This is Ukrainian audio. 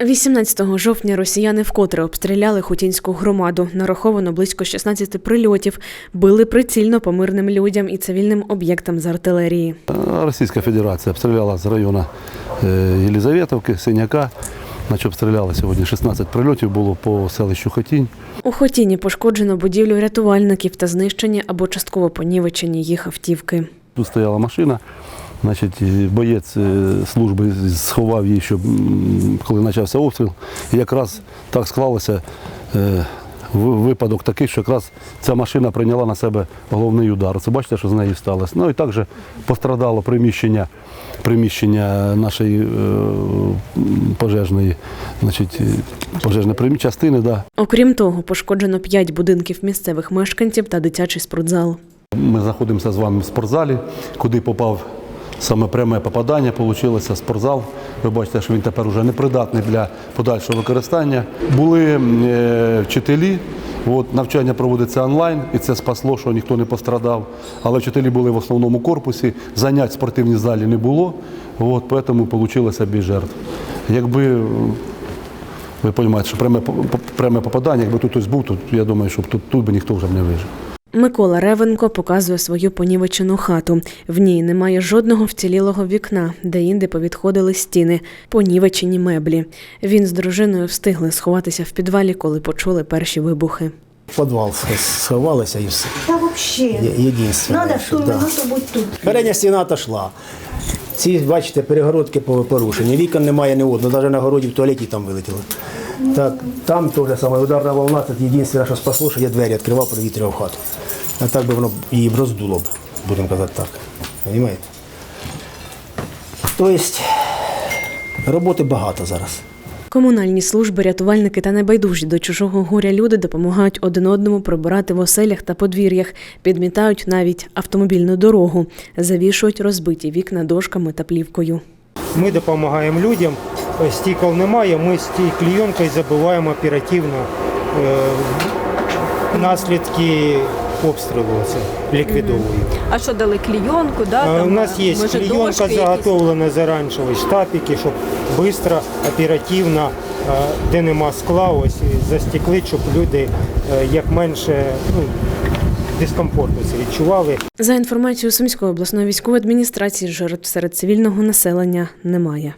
18 жовтня росіяни вкотре обстріляли Хотінську громаду. Нараховано близько 16 прильотів. Били прицільно по мирним людям і цивільним об'єктам з артилерії. Російська Федерація обстріляла з району е, Єлизаветовки, Синяка. Значить, обстріляли сьогодні 16 прильотів було по селищу Хотінь. У Хотіні пошкоджено будівлю рятувальників та знищені або частково понівечені їх автівки. Тут стояла машина. Значить, боєць е, служби сховав її, щоб коли почався обстріл. І якраз так склалося е, випадок такий, що якраз ця машина прийняла на себе головний удар. Це бачите, що з нею сталося. Ну і також пострадало приміщення, приміщення нашої е, пожежної, значить, пожежної частини. Да. Окрім того, пошкоджено 5 будинків місцевих мешканців та дитячий спортзал. Ми знаходимося з вами в спортзалі, куди попав саме пряме попадання, вийшло спортзал. Ви бачите, що він тепер вже непридатний для подальшого використання. Були е, вчителі, от, навчання проводиться онлайн, і це спасло, що ніхто не пострадав. Але вчителі були в основному корпусі, занять в спортивній залі не було, от, тому вийшло більш жертв. Якби ви розумієте, що пряме, пряме попадання, якби тут хтось був, то я думаю, що тут, тут би ніхто вже не вижив. Микола Ревенко показує свою понівечену хату. В ній немає жодного вцілілого вікна, де інде повідходили стіни, понівечені меблі. Він з дружиною встигли сховатися в підвалі, коли почули перші вибухи. В підвал сховалися і все. Є- єдинственне, надо в ту да. минуту бути тут. Передня стіна отошла. Ці, бачите, перегородки по- порушені. Вікон немає ні одного, навіть на городі в туалеті там вилетіло. Так, там теж саме ударна волна, це єдине, що спасло, що я двері відкривав, провітрював хату. А так би воно її б роздуло б, будемо казати так. Розумієте? Тобто, роботи багато зараз. Комунальні служби, рятувальники та небайдужі до чужого горя люди допомагають один одному прибирати в оселях та подвір'ях, підмітають навіть автомобільну дорогу, завішують розбиті вікна дошками та плівкою. Ми допомагаємо людям. Е, Стікол немає, ми з тією клійонкою забиваємо оперативно е, наслідки обстрілу. Це ліквідовуємо. А що дали клійонку? Да, Е, там, У нас є може, клійонка заготовлена заранчево, штапики, щоб швидко, оперативно, де нема скла, ось і застекли, щоб люди як менше ну, дискомфорту це відчували. За інформацією Сумської обласної військової адміністрації, жертв серед цивільного населення немає.